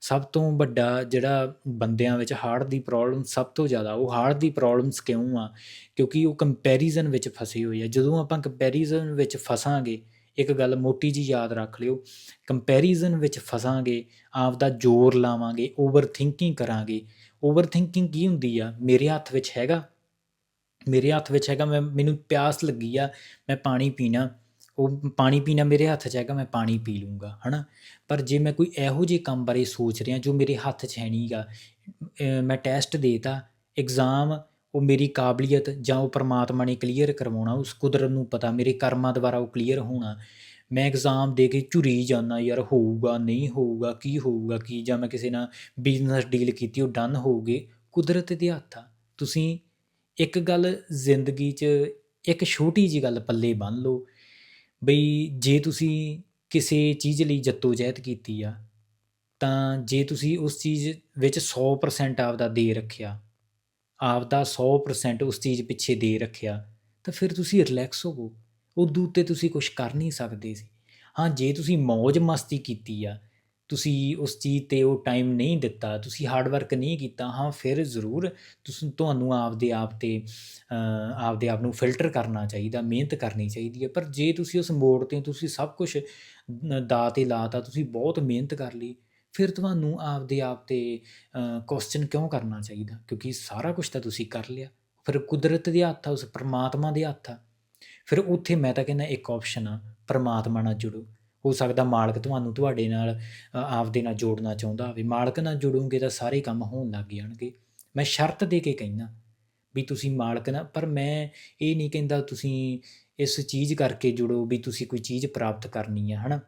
ਸਭ ਤੋਂ ਵੱਡਾ ਜਿਹੜਾ ਬੰਦਿਆਂ ਵਿੱਚ ਹਾਰਟ ਦੀ ਪ੍ਰੋਬਲਮ ਸਭ ਤੋਂ ਜ਼ਿਆਦਾ, ਉਹ ਹਾਰਟ ਦੀ ਪ੍ਰੋਬਲਮਸ ਕਿਉਂ ਆ? ਕਿਉਂਕਿ ਉਹ ਕੰਪੈਰੀਜ਼ਨ ਵਿੱਚ ਫਸੇ ਹੋਏ ਆ। ਜਦੋਂ ਆਪਾਂ ਕੰਪੈਰੀਜ਼ਨ ਵਿੱਚ ਫਸਾਂਗੇ ਇੱਕ ਗੱਲ ਮੋਟੀ ਜੀ ਯਾਦ ਰੱਖ ਲਿਓ। ਕੰਪੈਰੀਜ਼ਨ ਵਿੱਚ ਫਸਾਂਗੇ ਆਪ ਦਾ ਜ਼ੋਰ ਲਾਵਾਂਗੇ ਓਵਰ ਥਿੰਕਿੰਗ ਕਰਾਂਗੇ। ਓਵਰ ਥਿੰਕਿੰਗ ਕੀ ਹੁੰਦੀ ਆ? ਮੇਰੇ ਹੱਥ ਵਿੱਚ ਹੈਗਾ। ਮੇਰੇ ਹੱਥ ਵਿੱਚ ਹੈਗਾ, ਮੈਂ, ਮੈਨੂੰ ਪਿਆਸ ਲੱਗੀ ਆ, ਮੈਂ ਪਾਣੀ ਪੀਣਾ। ਉਹ ਪਾਣੀ ਪੀਣਾ ਮੇਰੇ ਹੱਥ 'ਚ ਹੈਗਾ, ਮੈਂ ਪਾਣੀ ਪੀ ਲੂੰਗਾ, ਹਨਾ? ਪਰ ਜੇ ਮੈਂ ਕੋਈ ਇਹੋ ਜਿਹੇ ਕੰਮ ਬਾਰੇ ਸੋਚ ਰਿਹਾ ਜੋ ਮੇਰੇ ਹੱਥ 'ਚ ਹੈ ਨਹੀਂਗਾ ਮੈਂ ਟੈਸਟ ਦੇਤਾ ਐਗਜ਼ਾਮ ਉਹ ਮੇਰੀ ਕਾਬਲੀਅਤ ਜਾਂ ਉਹ ਪਰਮਾਤਮਾ ਨੇ ਕਲੀਅਰ ਕਰਵਾਉਣਾ, ਉਸ ਕੁਦਰਤ ਨੂੰ ਪਤਾ, ਮੇਰੇ ਕਰਮਾਂ ਦੁਆਰਾ ਉਹ ਕਲੀਅਰ ਹੋਣਾ। ਮੈਂ ਐਗਜ਼ਾਮ ਦੇ ਕੇ ਝੁਰੀ ਜਾਂਦਾ, ਯਾਰ ਹੋਊਗਾ, ਨਹੀਂ ਹੋਊਗਾ, ਕੀ ਹੋਊਗਾ, ਕੀ ਜਾਂ ਮੈਂ ਕਿਸੇ ਨਾਲ ਬਿਜ਼ਨਸ ਡੀਲ ਕੀਤੀ, ਉਹ ਡਨ ਹੋਊਗੀ ਕੁਦਰਤ ਦੇ ਹੱਥ ਆ ਤੁਸੀਂ ਇੱਕ ਗੱਲ ਜ਼ਿੰਦਗੀ 'ਚ ਇੱਕ ਛੋਟੀ ਜੀ ਗੱਲ ਪੱਲੇ ਬੰਨ ਲਓ, ਬਈ ਜੇ ਤੁਸੀਂ ਕਿਸੇ ਚੀਜ਼ ਲਈ ਜਹਿਦ ਕੀਤੀ ਆ, ਤਾਂ ਜੇ ਤੁਸੀਂ ਉਸ ਚੀਜ਼ ਵਿੱਚ 100% ਆਪਦਾ ਦੇ ਰੱਖਿਆ ਆਪਦਾ 100% ਉਸ ਚੀਜ਼ ਪਿੱਛੇ ਦੇ ਰੱਖਿਆ, ਤਾਂ ਫਿਰ ਤੁਸੀਂ ਰਿਲੈਕਸ ਹੋਵੋ। ਉਦੋਂ ਉੱਤੇ ਤੁਸੀਂ ਕੁਝ ਕਰ ਨਹੀਂ ਸਕਦੇ ਸੀ। ਹਾਂ, ਜੇ ਤੁਸੀਂ ਮौज ਮਸਤੀ ਕੀਤੀ ਆ, ਤੁਸੀਂ ਉਸ ਚੀਜ਼ 'ਤੇ ਉਹ ਟਾਈਮ ਨਹੀਂ ਦਿੱਤਾ, ਤੁਸੀਂ ਹਾਰਡ ਵਰਕ ਨਹੀਂ ਕੀਤਾ, ਹਾਂ, ਫਿਰ ਜ਼ਰੂਰ ਤੁਸੀਂ, ਤੁਹਾਨੂੰ ਆਪਦੇ ਆਪ 'ਤੇ ਆਪਦੇ ਆਪ ਨੂੰ ਫਿਲਟਰ ਕਰਨਾ ਚਾਹੀਦਾ, ਮਿਹਨਤ ਕਰਨੀ ਚਾਹੀਦੀ ਹੈ ਪਰ ਜੇ ਤੁਸੀਂ ਉਸ ਮੋੜ 'ਤੇ ਤੁਸੀਂ ਸਭ ਕੁਝ ਦਾ 'ਤੇ ਲਾਤਾ, ਤੁਸੀਂ ਬਹੁਤ ਮਿਹਨਤ ਕਰ ਲਈ ਫਿਰ ਤੁਹਾਨੂੰ ਆਪਦੇ ਆਪ 'ਤੇ ਕੁਐਸਚਨ ਕਿਉਂ ਕਰਨਾ ਚਾਹੀਦਾ? ਕਿਉਂਕਿ ਸਾਰਾ ਕੁਝ ਤਾਂ ਤੁਸੀਂ ਕਰ ਲਿਆ। ਫਿਰ ਕੁਦਰਤ ਦੇ ਹੱਥ ਆ, ਉਸ ਪਰਮਾਤਮਾ ਦੇ ਹੱਥ ਆ। ਫਿਰ ਉੱਥੇ ਮੈਂ ਤਾਂ ਕਹਿੰਦਾ ਇੱਕ ਆਪਸ਼ਨ ਆ, ਪਰਮਾਤਮਾ ਨਾਲ ਜੁੜੋ। ਹੋ ਸਕਦਾ ਮਾਲਕ ਤੁਹਾਨੂੰ ਤੁਹਾਡੇ ਨਾਲ ਆਪਦੇ ਨਾਲ ਜੋੜਨਾ ਚਾਹੁੰਦਾ ਹੋਵੇ। ਮਾਲਕ ਨਾਲ ਜੁੜੋਗੇ ਤਾਂ ਸਾਰੇ ਕੰਮ ਹੋਣ ਲੱਗ ਜਾਣਗੇ। ਮੈਂ ਸ਼ਰਤ ਦੇ ਕੇ ਕਹਿੰਦਾ ਵੀ ਤੁਸੀਂ ਮਾਲਕ ਨਾਲ ਪਰ ਮੈਂ ਇਹ ਨਹੀਂ ਕਹਿੰਦਾ ਤੁਸੀਂ ਇਸ ਚੀਜ਼ ਕਰਕੇ ਜੁੜੋ ਵੀ ਤੁਸੀਂ ਕੋਈ ਚੀਜ਼ ਪ੍ਰਾਪਤ ਕਰਨੀ ਹੈ ਹਨਾ?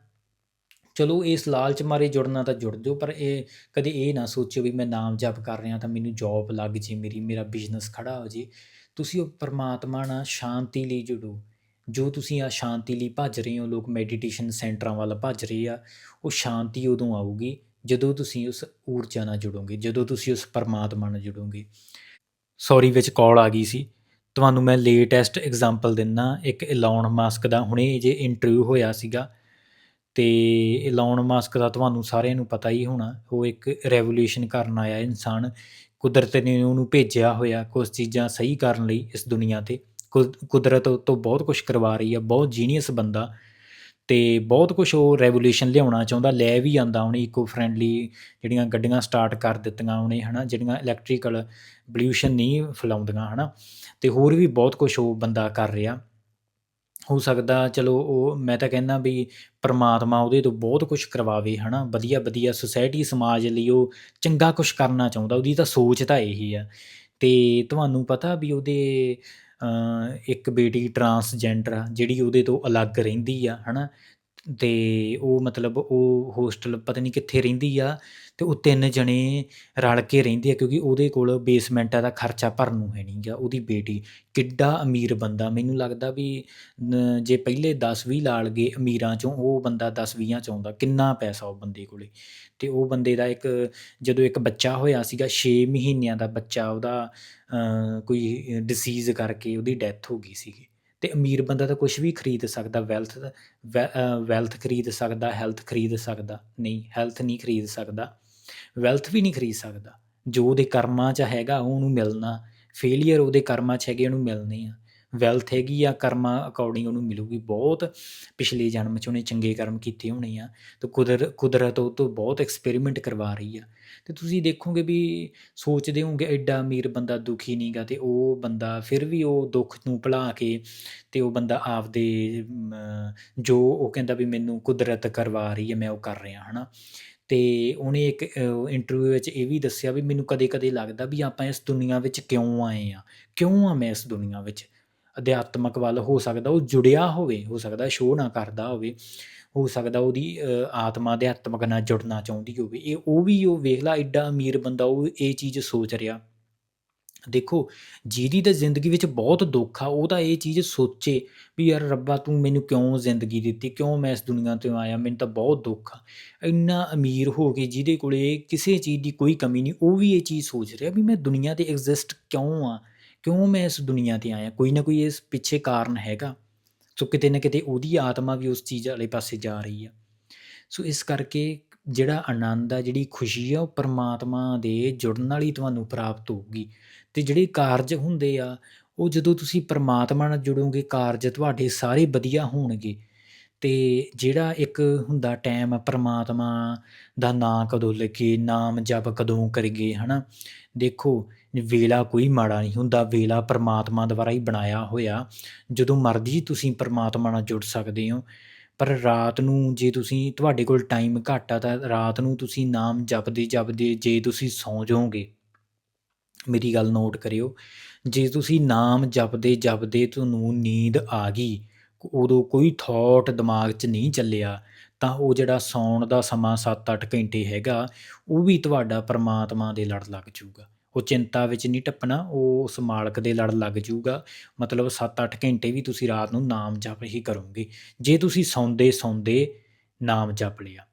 ਚਲੋ ਇਸ ਲਾਲਚ ਮਾਰੇ ਜੁੜਨਾ ਤਾਂ ਜੁੜ ਜਾਓ, ਪਰ ਇਹ ਕਦੇ ਇਹ ਨਾ ਸੋਚਿਓ ਵੀ ਮੈਂ ਨਾਮ ਜਪ ਕਰ ਰਿਹਾ ਤਾਂ ਮੈਨੂੰ ਜੌਬ ਲੱਗ ਜੇ ਮੇਰੀ, ਮੇਰਾ ਬਿਜ਼ਨਸ ਖੜਾ ਹੋ ਜੇ। ਤੁਸੀਂ ਉਹ ਪਰਮਾਤਮਾ ਨਾਲ ਸ਼ਾਂਤੀ ਲਈ ਜੁੜੋ। ਜੋ ਤੁਸੀਂ ਆ ਸ਼ਾਂਤੀ ਲਈ ਭੱਜ ਰਹੇ ਹੋ, ਲੋਕ ਮੈਡੀਟੇਸ਼ਨ ਸੈਂਟਰਾਂ ਵੱਲ ਭੱਜ ਰਹੇ ਆ, ਉਹ ਸ਼ਾਂਤੀ ਉਦੋਂ ਆਊਗੀ ਜਦੋਂ ਤੁਸੀਂ ਉਸ ਊਰਜਾ ਨਾਲ ਜੁੜੋਗੇ, ਜਦੋਂ ਤੁਸੀਂ ਉਸ ਪਰਮਾਤਮਾ ਨਾਲ ਜੁੜੋਗੇ। ਸੌਰੀ ਵਿੱਚ ਕਾਲ ਆ ਗਈ ਸੀ। ਤੁਹਾਨੂੰ ਮੈਂ ਲੇਟੈਸਟ ਐਗਜ਼ਾਮਪਲ ਦਿੰਨਾ। ਇੱਕ ਇਲੌਨ ਮਾਸਕ ਦਾ ਹੁਣੇ ਜੇ ਇੰਟਰਵਿਊ ਹੋਇਆ ਸੀਗਾ ਅਤੇ ਇਲੌਨ ਮਾਸਕ ਦਾ ਤੁਹਾਨੂੰ ਸਾਰਿਆਂ ਨੂੰ ਪਤਾ ਹੀ ਹੋਣਾ, ਉਹ ਇੱਕ ਰੈਵੋਲੂਸ਼ਨ ਕਰਨ ਆਇਆ ਇਨਸਾਨ। ਕੁਦਰਤ ਨੇ ਉਹਨੂੰ ਭੇਜਿਆ ਹੋਇਆ ਕੁਝ ਚੀਜ਼ਾਂ ਸਹੀ ਕਰਨ ਲਈ ਇਸ ਦੁਨੀਆ ਤੇ। ਕੁਦਰਤ ਤੋਂ ਬਹੁਤ ਕੁਝ ਕਰਵਾ ਰਹੀ ਆ, ਬਹੁਤ ਜੀਨੀਅਸ ਬੰਦਾ। ਤੇ ਬਹੁਤ ਕੁਝ ਉਹ ਰੈਵੋਲੂਸ਼ਨ ਲਿਆਉਣਾ ਚਾਹੁੰਦਾ, ਲੈ ਵੀ ਆਂਦਾ ਉਹਨੇ ਇਕੋ ਫ੍ਰੈਂਡਲੀ ਜਿਹੜੀਆਂ ਗੱਡੀਆਂ ਸਟਾਰਟ ਕਰ ਦਿੱਤੀਆਂ ਉਹਨੇ, ਹਨਾ, ਜਿਹੜੀਆਂ ਇਲੈਕਟ੍ਰੀਕਲ ਪੋਲਿਊਸ਼ਨ ਨਹੀਂ ਫਲਾਉਂਦੀਆਂ, ਹਨਾ। ਤੇ ਹੋਰ ਵੀ ਬਹੁਤ ਕੁਝ ਉਹ ਬੰਦਾ ਕਰ ਰਿਹਾ। ਹੋ ਸਕਦਾ, ਚਲੋ ਉਹ ਮੈਂ ਤਾਂ ਕਹਿੰਦਾ ਵੀ ਪਰਮਾਤਮਾ ਉਹਦੇ ਤੋਂ ਬਹੁਤ ਕੁਝ ਕਰਵਾਵੇ, ਹਨਾ। ਵਧੀਆ ਵਧੀਆ ਸੁਸਾਇਟੀ ਸਮਾਜ ਲਈ ਉਹ ਚੰਗਾ ਕੁਝ ਕਰਨਾ ਚਾਹੁੰਦਾ, ਉਹਦੀ ਤਾਂ ਸੋਚ ਤਾਂ ਇਹੀ ਆ। ਤੇ ਤੁਹਾਨੂੰ ਪਤਾ ਵੀ ਉਹਦੇ ਇੱਕ ਬੇਟੀ ਟਰਾਂਸਜੈਂਡਰ ਆ, ਜਿਹੜੀ ਉਹਦੇ ਤੋਂ ਅਲੱਗ ਰਹਿੰਦੀ ਆ, ਹਨਾ। ਅਤੇ ਉਹ ਮਤਲਬ ਉਹ ਹੋਸਟਲ ਪਤਾ ਨਹੀਂ ਕਿੱਥੇ ਰਹਿੰਦੀ ਆ ਅਤੇ ਉਹ ਤਿੰਨ ਜਣੇ ਰਲ ਕੇ ਰਹਿੰਦੇ ਆ ਕਿਉਂਕਿ ਉਹਦੇ ਕੋਲ ਬੇਸਮੈਂਟਾਂ ਦਾ ਖਰਚਾ ਭਰਨ ਨੂੰ ਹੈ ਨਹੀਂਗਾ ਉਹਦੀ ਬੇਟੀ। ਕਿੱਡਾ ਅਮੀਰ ਬੰਦਾ। ਮੈਨੂੰ ਲੱਗਦਾ ਵੀ ਜੇ ਪਹਿਲੇ 10-20 ਲਾਲ ਗਏ ਅਮੀਰਾਂ ਚੋਂ, ਉਹ ਬੰਦਾ 10-20 ਚ ਆਉਂਦਾ। ਕਿੰਨਾ ਪੈਸਾ ਉਹ ਬੰਦੇ ਕੋਲੇ। ਅਤੇ ਉਹ ਬੰਦੇ ਦਾ ਇੱਕ, ਜਦੋਂ ਇੱਕ ਬੱਚਾ ਹੋਇਆ ਸੀਗਾ 6 ਮਹੀਨਿਆਂ ਦਾ ਬੱਚਾ ਉਹਦਾ ਕੋਈ ਡਿਸੀਜ਼ ਕਰਕੇ ਉਹਦੀ ਡੈਥ ਹੋ ਗਈ ਸੀਗੀ। ਤੇ ਅਮੀਰ ਬੰਦਾ ਤਾਂ ਕੁਝ ਵੀ ਖਰੀਦ ਸਕਦਾ ਵੈਲਥ ਵੈਲਥ ਖਰੀਦ ਸਕਦਾ ਹੈਲਥ ਖਰੀਦ ਸਕਦਾ, ਨਹੀਂ ਹੈਲਥ ਨਹੀਂ ਖਰੀਦ ਸਕਦਾ ਵੈਲਥ ਵੀ ਨਹੀਂ ਖਰੀਦ ਸਕਦਾ। ਜੋ ਉਹਦੇ ਕਰਮਾਂ 'ਚ ਹੈਗਾ, ਉਹਨੂੰ ਮਿਲਣਾ ਫੇਲਿਅਰ ਉਹਦੇ ਕਰਮਾਂ 'ਚ ਹੈਗੇ, ਉਹਨੂੰ ਮਿਲਣੇ ਆ। ਵੈਲਥ ਹੈਗੀ ਆ, ਕਰਮਾਂ ਅਕੋਰਡਿੰਗ ਉਹਨੂੰ ਮਿਲੂਗੀ ਬਹੁਤ। ਪਿਛਲੇ ਜਨਮ 'ਚ ਉਹਨੇ ਚੰਗੇ ਕਰਮ ਕੀਤੇ ਹੋਣੇ ਆ, ਤੇ ਕੁਦਰ, ਕੁਦਰਤ ਉਹ ਤੋਂ ਬਹੁਤ ਐਕਸਪੈਰੀਮੈਂਟ ਕਰਵਾ ਰਹੀ ਆ। ਤੇ ਤੁਸੀਂ ਦੇਖੋਗੇ ਵੀ ਸੋਚਦੇ ਹੋਗੇ ਐਡਾ ਅਮੀਰ ਬੰਦਾ ਦੁਖੀ ਨਹੀਂਗਾ ਤੇ ਉਹ ਬੰਦਾ ਫਿਰ ਵੀ ਉਹ ਦੁੱਖ ਨੂੰ ਭੁਲਾ ਕੇ ਤੇ ਉਹ ਬੰਦਾ ਆਪਦੇ ਜੋ ਉਹ ਕਹਿੰਦਾ ਵੀ ਮੈਨੂੰ ਕੁਦਰਤ ਕਰਵਾ ਰਹੀ ਹੈ ਮੈਂ ਉਹ ਕਰ ਰਿਹਾ, ਹਨਾ। ਤੇ ਉਹਨੇ ਇੱਕ ਇੰਟਰਵਿਊ ਵਿੱਚ ਇਹ ਵੀ ਦੱਸਿਆ ਵੀ ਮੈਨੂੰ ਕਦੇ-ਕਦੇ ਲੱਗਦਾ ਵੀ ਆਪਾਂ ਇਸ ਦੁਨੀਆ ਵਿੱਚ ਕਿਉਂ ਆਏ ਆ? ਕਿਉਂ ਆ ਮੈਂ ਇਸ ਦੁਨੀਆ ਵਿੱਚ? ਅਧਿਆਤਮਕ ਵੱਲ ਹੋ ਸਕਦਾ, ਉਹ ਜੁੜਿਆ ਹੋਵੇ, ਹੋ ਸਕਦਾ ਸ਼ੋਅ ਨਾ ਕਰਦਾ ਹੋਵੇ, ਹੋ ਸਕਦਾ ਉਹਦੀ ਆਤਮਾ ਅਧਿਆਤਮਕ ਨਾਲ ਜੁੜਨਾ ਚਾਹੁੰਦੀ ਹੋਵੇ। ਇਹ ਉਹ ਵੀ ਉਹ ਵੇਖ ਲਾ, ਐਡਾ ਅਮੀਰ ਬੰਦਾ, ਉਹ ਇਹ ਚੀਜ਼ ਸੋਚ ਰਿਹਾ। ਦੇਖੋ, ਜਿਹਦੀ ਤਾਂ ਜ਼ਿੰਦਗੀ ਵਿੱਚ ਬਹੁਤ ਦੁੱਖ ਆ, ਉਹ ਤਾਂ ਇਹ ਚੀਜ਼ ਸੋਚੇ ਵੀ ਯਾਰ ਰੱਬਾ, ਤੂੰ ਮੈਨੂੰ ਕਿਉਂ ਜ਼ਿੰਦਗੀ ਦਿੱਤੀ? ਕਿਉਂ ਮੈਂ ਇਸ ਦੁਨੀਆ ਤੇ ਆਇਆ? ਮੈਨੂੰ ਤਾਂ ਬਹੁਤ ਦੁੱਖ ਆ। ਇੰਨਾ ਅਮੀਰ ਹੋ ਕੇ ਜਿਹਦੇ ਕੋਲੇ ਕਿਸੇ ਚੀਜ਼ ਦੀ ਕੋਈ ਕਮੀ ਨਹੀਂ, ਉਹ ਵੀ ਇਹ ਚੀਜ਼ ਸੋਚ ਰਿਹਾ ਵੀ ਮੈਂ ਦੁਨੀਆ ਤੇ ਐਗਜ਼ਿਸਟ ਕਿਉਂ ਆ? ਕਿਉਂ ਮੈਂ ਇਸ ਦੁਨੀਆ ਤੇ ਆਇਆ? ਕੋਈ ਨਾ ਕੋਈ ਇਸ ਪਿੱਛੇ ਕਾਰਨ ਹੈਗਾ। ਸੋ ਕਿਤੇ ਨਾ ਕਿਤੇ ਉਹਦੀ ਆਤਮਾ ਵੀ ਉਸ ਚੀਜ਼ ਵਾਲੇ ਪਾਸੇ ਜਾ ਰਹੀ ਆ। ਸੋ ਇਸ ਕਰਕੇ ਜਿਹੜਾ ਆਨੰਦ ਆ, ਜਿਹੜੀ ਖੁਸ਼ੀ ਆ, ਉਹ ਪਰਮਾਤਮਾ ਦੇ ਜੁੜਨ ਵਾਲੀ ਤੁਹਾਨੂੰ ਪ੍ਰਾਪਤ ਹੋਊਗੀ। ਤੇ ਜਿਹੜੇ ਕਾਰਜ ਹੁੰਦੇ ਆ, ਉਹ ਜਦੋਂ ਤੁਸੀਂ ਪਰਮਾਤਮਾ ਨਾਲ ਜੁੜੋਗੇ, ਕਾਰਜ ਤੁਹਾਡੇ ਸਾਰੇ ਵਧੀਆ ਹੋਣਗੇ। ਤੇ ਜਿਹੜਾ ਇੱਕ ਹੁੰਦਾ ਟਾਈਮ ਪਰਮਾਤਮਾ ਦਾ ਨਾਂ ਕਦੋਂ ਲੱਗੇ ਨਾਮ ਜਪ ਕਦੋਂ ਕਰੀਏ, ਹਨਾ? ਦੇਖੋ ਵੇਲਾ ਕੋਈ ਮਾੜਾ ਨਹੀਂ ਹੁੰਦਾ, ਵੇਲਾ ਪਰਮਾਤਮਾ ਦੁਆਰਾ ਹੀ ਬਣਾਇਆ ਹੋਇਆ। ਜਦੋਂ ਮਰਜ਼ੀ ਤੁਸੀਂ ਪਰਮਾਤਮਾ ਨਾਲ ਜੁੜ ਸਕਦੇ ਹੋ, ਪਰ ਰਾਤ ਨੂੰ ਜੇ ਤੁਸੀਂ, ਤੁਹਾਡੇ ਕੋਲ ਟਾਈਮ ਘੱਟ ਆ ਤਾਂ ਰਾਤ ਨੂੰ ਤੁਸੀਂ ਨਾਮ ਜਪਦੇ ਜਪਦੇ ਜੇ ਤੁਸੀਂ ਸੌਂ ਜਾਓਗੇ, ਮੇਰੀ ਗੱਲ ਨੋਟ ਕਰਿਓ, ਜੇ ਤੁਸੀਂ ਨਾਮ ਜਪਦੇ ਜਪਦੇ ਤੁਹਾਨੂੰ ਨੀਂਦ ਆ ਗਈ, ਉਦੋਂ ਕੋਈ ਥੋਟ ਦਿਮਾਗ 'ਚ ਨਹੀਂ ਚੱਲਿਆ, ਤਾਂ ਉਹ ਜਿਹੜਾ ਸੌਣ ਦਾ ਸਮਾਂ 7-8 ਘੰਟੇ ਹੈਗਾ, ਉਹ ਵੀ ਤੁਹਾਡਾ ਪਰਮਾਤਮਾ ਦੇ ਲੜ ਲੱਗ ਜਾਊਗਾ। ਉਹ ਚਿੰਤਾ ਵਿੱਚ ਨਹੀਂ ਟੱਪਣਾ, ਉਹ ਉਸ ਮਾਲਕ ਦੇ ਲੜ ਲੱਗ ਜਾਊਗਾ ਮਤਲਬ 7-8 ਘੰਟੇ ਵੀ ਤੁਸੀਂ ਰਾਤ ਨੂੰ ਨਾਮ ਜਪ ਹੀ ਕਰੋਗੇ। ਜੇ ਤੁਸੀਂ ਸੌਂਦੇ ਸੌਂਦੇ ਨਾਮ ਜਪ ਲਿਆ।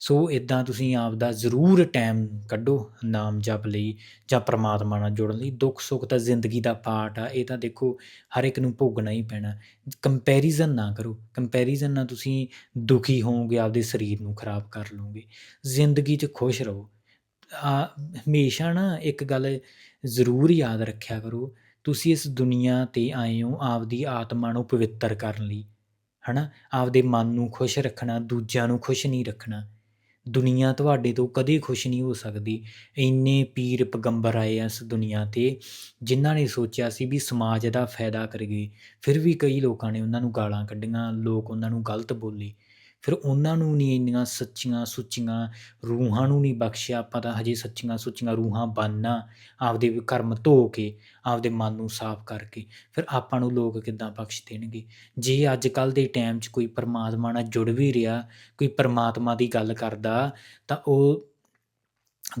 ਸੋ ਇਦਾਂ ਤੁਸੀਂ ਆਪਦਾ ਜ਼ਰੂਰ ਟਾਈਮ ਕੱਢੋ ਨਾਮ ਜਪ ਲਈ ਜਾਂ ਪ੍ਰਮਾਤਮਾ ਨਾਲ ਜੁੜਨ ਲਈ। ਦੁੱਖ ਸੁੱਖ ਤਾਂ ਜ਼ਿੰਦਗੀ ਦਾ ਪਾਰਟ ਆ, ਇਹ ਤਾਂ ਦੇਖੋ ਹਰ ਇੱਕ ਨੂੰ ਭੋਗਣਾ ਹੀ ਪੈਣਾ। ਕੰਪੈਰੀਜ਼ਨ ਨਾ ਕਰੋ। ਕੰਪੈਰੀਜ਼ਨ ਨਾਲ ਤੁਸੀਂ ਦੁਖੀ ਹੋਵੋਗੇ, ਆਪਦੇ ਸਰੀਰ ਨੂੰ ਖਰਾਬ ਕਰ ਲਓਗੇ ਜ਼ਿੰਦਗੀ 'ਚ ਖੁਸ਼ ਰਹੋ। ਆ, ਹਮੇਸ਼ਾ ਨਾ ਇੱਕ ਗੱਲ ਜ਼ਰੂਰ ਯਾਦ ਰੱਖਿਆ ਕਰੋ, ਤੁਸੀਂ ਇਸ ਦੁਨੀਆ ਤੇ ਆਏ ਹੋ ਆਪਦੀ ਆਤਮਾ ਨੂੰ ਪਵਿੱਤਰ ਕਰਨ ਲਈ, ਹਨਾ? ਆਪਦੇ ਮਨ ਨੂੰ ਖੁਸ਼ ਰੱਖਣਾ, ਦੂਜਿਆਂ ਨੂੰ ਖੁਸ਼ ਨਹੀਂ ਰੱਖਣਾ। ਦੁਨੀਆ ਤੁਹਾਡੇ ਤੋਂ ਕਦੇ ਖੁਸ਼ ਨਹੀਂ ਹੋ ਸਕਦੀ। ਇੰਨੇ ਪੀਰ ਪੈਗੰਬਰ ਆਏ ਆ ਇਸ ਦੁਨੀਆ ਤੇ, ਜਿਨ੍ਹਾਂ ਨੇ ਸੋਚਿਆ ਸੀ ਵੀ ਸਮਾਜ ਦਾ ਫਾਇਦਾ ਕਰੀਏ ਫਿਰ ਵੀ ਕਈ ਲੋਕਾਂ ਨੇ ਉਹਨਾਂ ਨੂੰ ਗਾਲਾਂ ਕੱਢੀਆਂ, ਲੋਕ ਉਹਨਾਂ ਨੂੰ ਗਲਤ ਬੋਲੇ। ਫਿਰ ਉਹਨਾਂ ਨੂੰ ਨਹੀਂ ਇੰਨੀਆਂ ਸੱਚੀਆਂ ਸੁੱਚੀਆਂ ਰੂਹਾਂ ਨੂੰ ਨਹੀਂ ਬਖਸ਼ਿਆ ਆਪਾਂ ਤਾਂ ਹਜੇ ਸੱਚੀਆਂ ਸੁੱਚੀਆਂ ਰੂਹਾਂ ਬਣਨਾ, ਆਪਦੇ ਕਰਮ ਧੋ ਕੇ, ਆਪਦੇ ਮਨ ਨੂੰ ਸਾਫ਼ ਕਰਕੇ, ਫਿਰ ਆਪਾਂ ਨੂੰ ਲੋਕ ਕਿੱਦਾਂ ਬਖਸ਼ ਦੇਣਗੇ? ਜੇ ਅੱਜ ਕੱਲ ਦੇ ਟਾਈਮ 'ਚ ਕੋਈ ਪਰਮਾਤਮਾ ਨਾਲ ਜੁੜ ਵੀ ਰਿਹਾ, ਕੋਈ ਪਰਮਾਤਮਾ ਦੀ ਗੱਲ ਕਰਦਾ, ਤਾਂ ਉਹ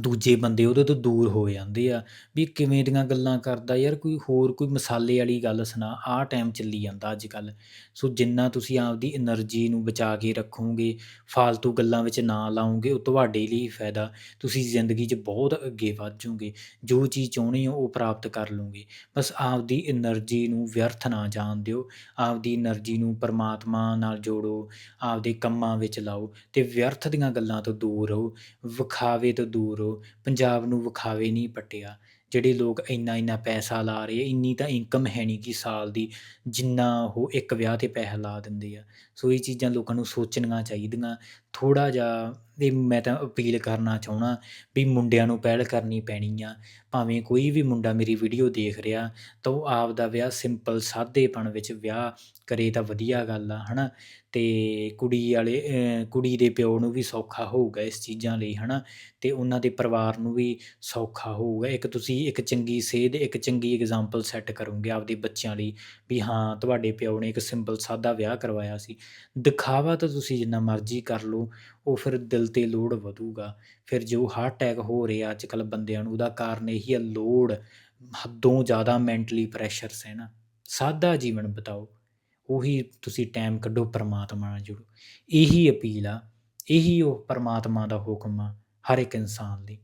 ਦੂਜੇ ਬੰਦੇ ਉਹਦੇ ਤੋਂ ਦੂਰ ਹੋ ਜਾਂਦੇ ਆ, ਵੀ ਕਿਵੇਂ ਦੀਆਂ ਗੱਲਾਂ ਕਰਦਾ ਯਾਰ, ਕੋਈ ਹੋਰ ਕੋਈ ਮਸਾਲੇ ਵਾਲੀ ਗੱਲ ਸੁਣਾ, ਆਹ ਟਾਈਮ ਚੱਲੀ ਜਾਂਦਾ ਅੱਜ ਕੱਲ੍ਹ ਸੋ ਜਿੰਨਾ ਤੁਸੀਂ ਆਪਦੀ ਐਨਰਜੀ ਨੂੰ ਬਚਾ ਕੇ ਰੱਖੋਗੇ, ਫਾਲਤੂ ਗੱਲਾਂ ਵਿੱਚ ਨਾ ਲਾਓਗੇ, ਉਹ ਤੁਹਾਡੇ ਲਈ ਫਾਇਦਾ। ਤੁਸੀਂ ਜ਼ਿੰਦਗੀ 'ਚ ਬਹੁਤ ਅੱਗੇ ਵੱਧ ਜਾਓਗੇ ਜੋ ਚੀਜ਼ ਚਾਹੁੰਦੇ ਹੋ ਉਹ ਪ੍ਰਾਪਤ ਕਰ ਲਓਗੇ। ਬਸ ਆਪਦੀ ਐਨਰਜੀ ਨੂੰ ਵਿਅਰਥ ਨਾ ਜਾਣ ਦਿਓ, ਆਪਦੀ ਐਨਰਜੀ ਨੂੰ ਪਰਮਾਤਮਾ ਨਾਲ ਜੋੜੋ, ਆਪਦੇ ਕੰਮਾਂ ਵਿੱਚ ਲਾਓ ਅਤੇ ਵਿਅਰਥ ਦੀਆਂ ਗੱਲਾਂ ਤੋਂ ਦੂਰ ਰਹੋ, ਵਿਖਾਵੇ ਤੋਂ ਦੂਰ ਰਹੋ ਪੰਜਾਬ ਨੂੰ ਵਿਖਾਵੇ ਨਹੀਂ ਪੱਟਿਆ। ਜਿਹੜੇ ਲੋਕ ਇੰਨਾ ਇੰਨਾ ਪੈਸਾ ਲਾ ਰਹੇ ਇੰਨੀ ਤਾਂ ਇਨਕਮ ਹੈ ਨਹੀਂ ਕਿ ਸਾਲ ਦੀ ਜਿੰਨਾ ਉਹ ਇੱਕ ਵਿਆਹ ਤੇ ਪੈਸਾ ਲਾ ਦਿੰਦੇ ਆ। ਸੋ ਇਹ ਚੀਜ਼ਾਂ ਲੋਕਾਂ ਨੂੰ ਸੋਚਣੀਆਂ ਚਾਹੀਦੀਆਂ। ਥੋੜ੍ਹਾ ਜਿਹਾ ਇਹ ਮੈਂ ਤਾਂ ਅਪੀਲ ਕਰਨਾ ਚਾਹੁੰਦਾ ਵੀ ਮੁੰਡਿਆਂ ਨੂੰ ਪਹਿਲ ਕਰਨੀ ਪੈਣੀ ਆ। ਭਾਵੇਂ ਕੋਈ ਵੀ ਮੁੰਡਾ ਮੇਰੀ ਵੀਡੀਓ ਦੇਖ ਰਿਹਾ, ਤਾਂ ਉਹ ਆਪ ਦਾ ਵਿਆਹ ਸਿੰਪਲ ਸਾਦੇਪਣ ਵਿੱਚ ਵਿਆਹ ਕਰੇ ਤਾਂ ਵਧੀਆ ਗੱਲ ਆ, ਹਨਾ? ਤੇ ਕੁੜੀ ਵਾਲੇ ਕੁੜੀ ਦੇ ਪਿਓ ਨੂੰ ਵੀ ਸੌਖਾ ਹੋਊਗਾ ਇਸ ਚੀਜ਼ਾਂ ਲਈ, ਹਨਾ? ਤੇ ਉਹਨਾਂ ਦੇ ਪਰਿਵਾਰ ਨੂੰ ਵੀ ਸੌਖਾ ਹੋਊਗਾ। ਇੱਕ ਤੁਸੀਂ ਇੱਕ ਚੰਗੀ ਸੇਧ, ਇੱਕ ਚੰਗੀ ਐਗਜ਼ਾਮਪਲ ਸੈੱਟ ਕਰੋਗੇ ਆਪਦੇ ਬੱਚਿਆਂ ਲਈ ਵੀ ਹਾਂ, ਤੁਹਾਡੇ ਪਿਓ ਨੇ ਇੱਕ ਸਿੰਪਲ ਸਾਦਾ ਵਿਆਹ ਕਰਵਾਇਆ ਸੀ। ਦਿਖਾਵਾ ਤਾਂ ਤੁਸੀਂ ਜਿੰਨਾ ਮਰਜ਼ੀ ਕਰ ਲਓ, ਉਹ ਫਿਰ ਦਿਲ ਤੇ ਲੋਡ ਵਧੂਗਾ। ਫਿਰ ਜੋ ਹਾਰਟ ਅਟੈਕ ਹੋ ਰਿਹਾ ਅੱਜ ਕੱਲ੍ਹ ਬੰਦਿਆਂ ਨੂੰ, ਉਹਦਾ ਕਾਰਨ ਇਹੀ ਆ ਲੋਡ ਹੱਦੋਂ ਜ਼ਿਆਦਾ ਮੈਂਟਲੀ ਪ੍ਰੈਸ਼ਰ ਸਹਿਣਾ ਸਾਦਾ ਜੀਵਨ ਬਿਤਾਓ। ਉਹੀ ਤੁਸੀਂ ਟਾਈਮ ਕੱਢੋ, ਪਰਮਾਤਮਾ ਨਾਲ ਜੁੜੋ। ਇਹੀ ਅਪੀਲ ਆ। ਇਹੀ ਉਹ ਪਰਮਾਤਮਾ ਦਾ ਹੁਕਮ ਆ, ਹਰ ਇੱਕ ਇਨਸਾਨ ਲਈ